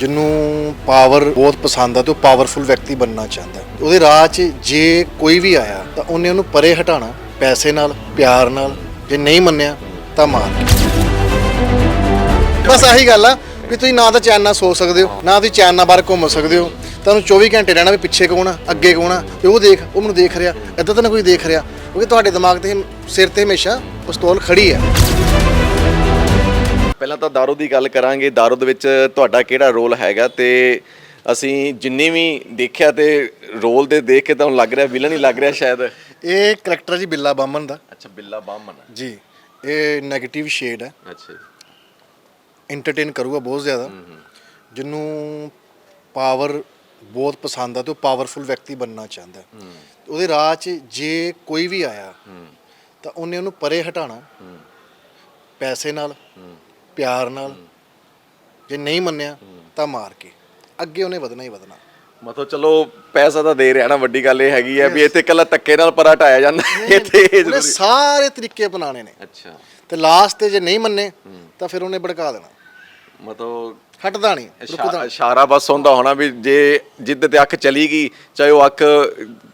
ਜਿਹਨੂੰ ਪਾਵਰ ਬਹੁਤ ਪਸੰਦ ਆ ਤੇ ਉਹ ਪਾਵਰਫੁਲ ਵਿਅਕਤੀ ਬਣਨਾ ਚਾਹੁੰਦਾ ਉਹਦੇ ਰਾਹ 'ਚ ਜੇ ਕੋਈ ਵੀ ਆਇਆ, ਤਾਂ ਉਹਨੇ ਉਹਨੂੰ ਪਰੇ ਹਟਾਣਾ ਪੈਸੇ ਨਾਲ, ਪਿਆਰ ਨਾਲ, ਜੇ ਨਹੀਂ ਮੰਨਿਆ, ਤਾਂ ਮਾਰ। ਬਸ ਆਹੀ ਗੱਲ ਆ ਵੀ ਤੁਸੀਂ ਨਾ ਤਾਂ ਚੈਨ ਨਾਲ ਸੋ ਸਕਦੇ ਹੋ, ਨਾ ਤੁਸੀਂ ਚੈਨ ਨਾਲ ਬਾਹਰ ਘੁੰਮ ਸਕਦੇ ਹੋ। ਤੁਹਾਨੂੰ 24 ਘੰਟੇ ਰਹਿਣਾ ਵੀ ਪਿੱਛੇ ਕੌਣ ਆ, ਅੱਗੇ ਕੌਣ ਆ, ਤੇ ਉਹ ਦੇਖ, ਉਹ ਮੈਨੂੰ ਦੇਖ ਰਿਹਾ, ਇਦਾਂ ਤਾਂ ਨਾ ਕੋਈ ਦੇਖ ਰਿਹਾ। ਕਿਉਂਕਿ ਤੁਹਾਡੇ ਦਿਮਾਗ ਤੇ ਸਿਰ ਤੇ ਹਮੇਸ਼ਾ ਪਿਸਤੌਲ ਖੜੀ ਹੈ। ਪਹਿਲਾਂ ਤਾਂ ਦਾਰੂ ਦੀ ਗੱਲ ਕਰਾਂਗੇ। ਦਾਰੂ ਦੇ ਵਿੱਚ ਤੁਹਾਡਾ ਕਿਹੜਾ ਰੋਲ ਹੈਗਾ? ਤੇ ਅਸੀਂ ਜਿੰਨੀ ਵੀ ਦੇਖਿਆ ਤੇ ਰੋਲ ਦੇ ਦੇਖ ਕੇ ਤੁਹਾਨੂੰ ਲੱਗ ਰਿਹਾ ਵਿਲਨ ਹੀ ਲੱਗ ਰਿਹਾ ਸ਼ਾਇਦ। ਇਹ ਕਰੈਕਟਰ ਜੀ ਬਿੱਲਾ ਬਾਮਨ ਦਾ। ਅੱਛਾ ਬਿੱਲਾ ਬਾਮਨ ਜੀ ਇਹ 네ਗੇਟਿਵ ਸ਼ੇਡ ਹੈ। ਅੱਛਾ। ਐਂਟਰਟੇਨ ਕਰੂਗਾ ਬਹੁਤ ਜ਼ਿਆਦਾ। ਜਿਹਨੂੰ ਪਾਵਰ ਬਹੁਤ ਪਸੰਦ ਆ ਤੇ ਉਹ ਪਾਵਰਫੁਲ ਵਿਅਕਤੀ ਬਣਨਾ ਚਾਹੁੰਦਾ। ਹੈ। ਉਹਦੇ ਰਾਹ 'ਚ ਜੇ ਕੋਈ ਵੀ ਆਇਆ ਤਾਂ ਉਹਨੇ ਉਹਨੂੰ ਪਰੇ ਹਟਾਣਾ ਪੈਸੇ ਨਾਲ। ਪਿਆਰ ਨਾਲ ਜੇ ਨਹੀਂ ਮੰਨਿਆ ਤਾਂ ਮਾਰ ਕੇ। ਅੱਗੇ ਉਹਨੇ ਵਧਣਾ ਹੀ ਵਧਣਾ। ਮਤਲਬ ਚਲੋ ਪੈਸਾ ਤਾਂ ਦੇ ਰਿਹਾ ਨਾ ਵੱਡੀ ਗੱਲ ਇਹ ਹੈਗੀ ਹੈ ਵੀ ਇੱਥੇ ਇਕੱਲਾ ਧੱਕੇ ਨਾਲ ਪਰਾ ਹਟਾਇਆ ਜਾਂਦਾ ਇੱਥੇ ਇਹ ਉਹਨੇ ਜ਼ਰੂਰੀ। ਸਾਰੇ ਤਰੀਕੇ ਅਪਣਾਣੇ ਨੇ। ਅੱਛਾ। ਤੇ ਲਾਸਟ ਤੇ ਜੇ ਨਹੀਂ ਮੰਨੇ ਤਾਂ ਫਿਰ ਉਹਨੇ ਭੜਕਾ ਦੇਣਾ। ਮਤਲਬ ਹਟਦਾ ਨਹੀਂ ਇਸ਼ਾ- ਇਸ਼ਾਰਾ ਬਸ ਹੁੰਦਾ ਹੋਣਾ ਵੀ ਜੇ ਜਿੱਦ ਤੇ ਅੱਖ ਚਲੀ ਗਈ ਚਾਹੇ ਉਹ ਅੱਖ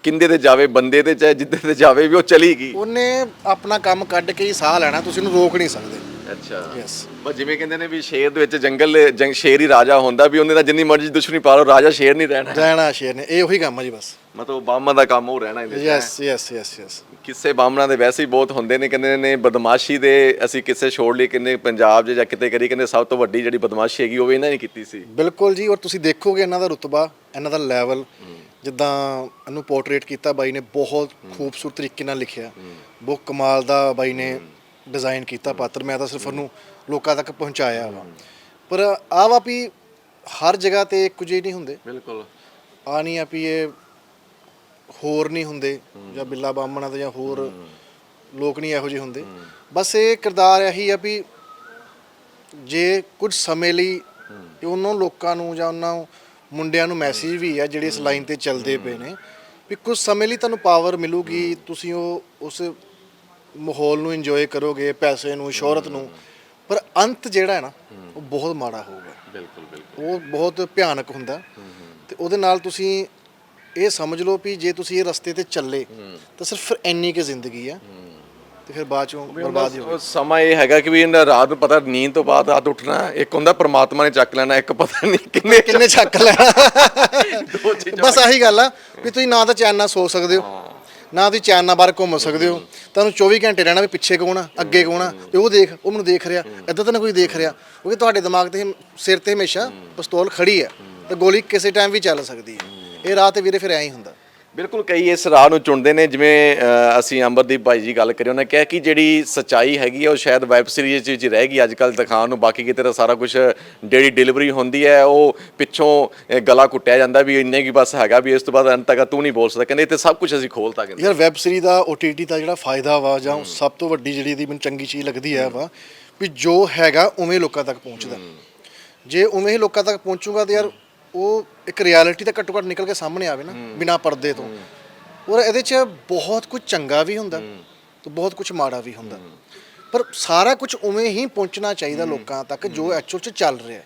ਕਿੰਦੇ ਤੇ ਜਾਵੇ ਬੰਦੇ ਤੇ ਚਾਹੇ ਜਿੱਦੇ ਤੇ ਜਾਵੇ ਵੀ ਉਹ ਚਲੀ ਗਈ। ਉਹਨੇ ਆਪਣਾ ਕੰਮ ਕੱਢ ਕੇ ਹੀ ਸਾਹ ਲੈਣਾ ਤੁਸੀਂ ਉਹਨੂੰ ਰੋਕ ਨਹੀਂ ਸਕਦੇ। ਅੱਛਾ। ਯੈਸ ਬਸ ਜਿਵੇਂ ਕਹਿੰਦੇ ਨੇ ਵੀ ਸ਼ੇਰ ਦੇ ਵਿੱਚ ਜੰਗਲ ਜੰਗ ਸ਼ੇਰ ਹੀ ਰਾਜਾ ਹੁੰਦਾ ਵੀ ਉਹਨੇ ਤਾਂ ਜਿੰਨੀ ਮਰਜ਼ੀ ਦੁਸ਼ਮਣੀ ਪਾ ਲਓ ਰਾਜਾ ਸ਼ੇਰ ਨਹੀਂ ਰਹਿਣਾ। ਰਹਿਣਾ ਸ਼ੇਰ ਨੇ ਇਹ ਉਹੀ ਕੰਮ ਆ ਜੀ ਬਸ। ਮਤਲਬ ਬਾਮਾ ਦਾ ਕੰਮ ਉਹ ਰਹਿਣਾ ਇਹਦੇ 'ਚ। ਯੈਸ ਯੈਸ ਯੈਸ ਯੈਸ ਕਿਸੇ ਬਾਮਣਾ ਦੇ ਵੈਸੇ ਹੀ ਬਹੁਤ ਹੁੰਦੇ ਨੇ ਕਹਿੰਦੇ ਨੇ ਬਦਮਾਸ਼ੀ ਦੇ ਅਸੀਂ ਕਿਸੇ ਛੋੜ ਲਈ ਕਹਿੰਦੇ ਪੰਜਾਬ 'ਚ ਜਾਂ ਕਿਤੇ ਕਰੀ ਕਹਿੰਦੇ ਸਭ ਤੋਂ ਵੱਡੀ ਜਿਹੜੀ ਬਦਮਾਸ਼ੀ ਹੈਗੀ ਉਹ ਵੀ ਇਹਨਾਂ ਨੇ ਕੀਤੀ ਸੀ। ਬਿਲਕੁਲ ਜੀ ਔਰ ਤੁਸੀਂ ਦੇਖੋਗੇ ਇਹਨਾਂ ਦਾ ਰੁਤਬਾ ਇਹਨਾਂ ਦਾ ਲੈਵਲ ਜਿੱਦਾਂ ਇਹਨੂੰ ਪੋਰਟਰੇਟ ਕੀਤਾ ਬਾਈ ਨੇ ਬਹੁਤ ਖੂਬਸੂਰਤ ਤਰੀਕੇ ਨਾਲ ਲਿਖਿਆ। ਬਹੁਤ ਕਮਾਲ ਦਾ ਬਾਈ ਨੇ ਡਿਜ਼ਾਈਨ ਕੀਤਾ ਪਾਤਰ ਮੈਂ ਤਾਂ ਸਿਰਫ ਉਹਨੂੰ ਲੋਕਾਂ ਤੱਕ ਪਹੁੰਚਾਇਆ ਵਾ। ਪਰ ਆਹ ਵਾ ਵੀ ਹਰ ਜਗ੍ਹਾ ਤੇ ਇੱਕੋ ਜਿਹੇ ਨਹੀਂ ਹੁੰਦੇ। ਬਿਲਕੁਲ। ਆ ਨਹੀਂ ਆ ਵੀ ਇਹ ਹੋਰ ਨਹੀਂ ਹੁੰਦੇ ਜਾਂ ਬਿੱਲਾ ਬਾਮਣਾ ਤੇ ਜਾਂ ਹੋਰ ਲੋਕ ਨਹੀਂ ਇਹੋ ਜਿਹੇ ਹੁੰਦੇ। ਬਸ ਇਹ ਕਿਰਦਾਰ ਇਹੀ ਆ ਵੀ ਜੇ ਕੁਝ ਸਮੇਂ ਲਈ ਉਹਨਾਂ ਲੋਕਾਂ ਨੂੰ ਜਾਂ ਉਹਨਾਂ ਮੁੰਡਿਆਂ ਨੂੰ ਮੈਸੇਜ ਵੀ ਆ ਜਿਹੜੇ ਇਸ ਲਾਈਨ ਤੇ ਚੱਲਦੇ ਪਏ ਨੇ ਵੀ ਕੁਝ ਸਮੇਂ ਲਈ ਤੁਹਾਨੂੰ ਪਾਵਰ ਮਿਲੂਗੀ ਤੁਸੀਂ ਉਹ ਉਸ ਮਾਹੌਲ ਨੂੰ ਇੰਜੋਏ ਕਰੋਗੇ ਪੈਸੇ ਨੂੰ ਸ਼ੋਹਰਤ ਨੂੰ ਪਰ ਅੰਤ ਜਿਹੜਾ ਹੈ ਨਾ ਉਹ ਬਹੁਤ ਮਾੜਾ ਹੋਊਗਾ। ਬਿਲਕੁਲ ਬਿਲਕੁਲ। ਉਹ ਬਹੁਤ ਭਿਆਨਕ ਹੁੰਦਾ। ਤੇ ਉਹਦੇ ਨਾਲ ਤੁਸੀਂ ਇਹ ਸਮਝ ਲਓ ਵੀ ਜੇ ਤੁਸੀਂ ਇਹ ਰਸਤੇ ਤੇ ਚੱਲੇ ਤਾਂ ਸਿਰਫ ਇੰਨੀ ਕੁ ਜ਼ਿੰਦਗੀ ਆ। ਤੇ ਫਿਰ ਬਾਅਦ ਚੋਂ ਬਰਬਾਦ ਹੀ ਸਮਾਂ ਇਹ ਹੈਗਾ ਕਿ ਵੀ ਇਹਨਾਂ ਰਾਤ ਨੂੰ ਪਤਾ ਨੀਂਦ ਤੋਂ ਬਾਅਦ ਰਾਤ ਉੱਠਣਾ ਇੱਕ ਹੁੰਦਾ ਪ੍ਰਮਾਤਮਾ ਨੇ ਚੱਕ ਲੈਣਾ ਇੱਕ ਪਤਾ ਨਹੀਂ ਕਿੰਨੇ ਕਿੰਨੇ ਚੱਕ ਲੈਣਾ। ਦੋ ਚੀਜ਼ਾਂ ਬਸ ਆਹੀ ਗੱਲ ਆ ਵੀ ਤੁਸੀਂ ਨਾ ਤਾਂ ਚੈਨ ਨਾਲ ਸੋ ਸਕਦੇ ਹੋ। ਨਾ ਤੁਸੀਂ ਚੈਨ ਬਾਹਰ ਘੁੰਮ ਸਕਦੇ ਹੋ। ਤੁਹਾਨੂੰ 24 ਘੰਟੇ ਰਹਿਣਾ ਵੀ ਪਿੱਛੇ ਕੌਣ ਆ, ਅੱਗੇ ਕੌਣ ਆ, ਤੇ ਉਹ ਦੇਖ, ਉਹ ਮੈਨੂੰ ਦੇਖ ਰਿਹਾ। ਇਦਾਂ ਤਾਂ ਨਾ ਕੋਈ ਦੇਖ ਰਿਹਾ। ਕਿਉਂਕਿ ਤੁਹਾਡੇ ਦਿਮਾਗ ਤੇ ਸਿਰ ਤੇ ਹਮੇਸ਼ਾ ਪਿਸਤੌਲ ਖੜੀ ਹੈ। ਤੇ ਗੋਲੀ ਕਿਸੇ ਟਾਈਮ ਵੀ ਚੱਲ ਸਕਦੀ ਹੈ। ਇਹ ਰਾਹ ਤੇ ਵੀਰੇ ਫਿਰ ਐਂ ਹੀ ਹੁੰਦਾ। ਬਿਲਕੁਲ ਕਈ ਇਸ ਰਾਹ ਨੂੰ ਚੁਣਦੇ ਨੇ ਜਿਵੇਂ ਅ, ਅਸੀਂ ਅੰਬਰਦੀਪ ਭਾਈ ਜੀ ਗੱਲ ਕਰੀ ਉਹਨਾਂ ਕਿਹਾ ਕਿ ਜਿਹੜੀ ਸਚਾਈ ਹੈਗੀ ਹੈ ਉਹ ਸ਼ਾਇਦ ਵੈਬ ਸੀਰੀਜ਼ ਵਿੱਚ ਰਹਿ ਗਈ ਅੱਜ ਕੱਲ ਦਿਖਾਉਣ ਨੂੰ ਬਾਕੀ ਕਿਤੇ ਤਾਂ ਸਾਰਾ ਕੁਝ ਜਿਹੜੀ ਡਿਲੀਵਰੀ ਹੁੰਦੀ ਹੈ ਉਹ ਪਿੱਛੋਂ ਅ, ਗਲਾ ਕੁੱਟਿਆ ਜਾਂਦਾ ਵੀ ਇੰਨੇ ਕੀ ਬਸ ਹੈਗਾ ਵੀ ਇਸ ਤੋਂ ਬਾਅਦ ਅੰਤ ਤੱਕ ਤੂੰ ਨਹੀਂ ਬੋਲ ਸਕਦਾ ਕਹਿੰਦੇ ਇੱਥੇ ਸਭ ਕੁਝ ਅਸੀਂ ਖੋਲਤਾ ਕਹਿੰਦੇ। ਯਾਰ ਵੈਬ ਸੀਰੀ ਦਾ OTT ਦਾ ਜਿਹੜਾ ਫਾਇਦਾ ਵਾ ਜਾਂ ਸਭ ਤੋਂ ਵੱਡੀ ਜਿਹੜੀ ਇਹਦੀ ਮੈਨੂੰ ਚੰਗੀ ਚੀਜ਼ ਲੱਗਦੀ ਹੈ ਵਾ ਵੀ ਜੋ ਹੈਗਾ ਉਵੇਂ ਲੋਕਾਂ ਤੱਕ ਪਹੁੰਚਦਾ। ਜੇ ਉਵੇਂ ਹੀ ਲੋਕਾਂ ਤੱਕ ਪਹੁੰਚੂਗਾ ਤੇ ਯਾਰ ਉਹ ਇੱਕ ਰਿਐਲਿਟੀ ਤਾਂ ਘੱਟੋ ਘੱਟ ਨਿਕਲ ਕੇ ਸਾਹਮਣੇ ਆਵੇ ਨਾ ਬਿਨਾ ਪਰਦੇ ਤੋਂ। ਔਰ ਇਹਦੇ 'ਚ ਬਹੁਤ ਕੁਝ ਚੰਗਾ ਵੀ ਹੁੰਦਾ ਤੇ ਬਹੁਤ ਕੁਝ ਮਾੜਾ ਵੀ ਹੁੰਦਾ। ਪਰ ਸਾਰਾ ਕੁਝ ਉਵੇਂ ਹੀ ਪਹੁੰਚਣਾ ਚਾਹੀਦਾ ਲੋਕਾਂ ਤੱਕ ਜੋ ਐਕਚੁਅਲ 'ਚ ਚੱਲ ਰਿਹਾ ਹੈ।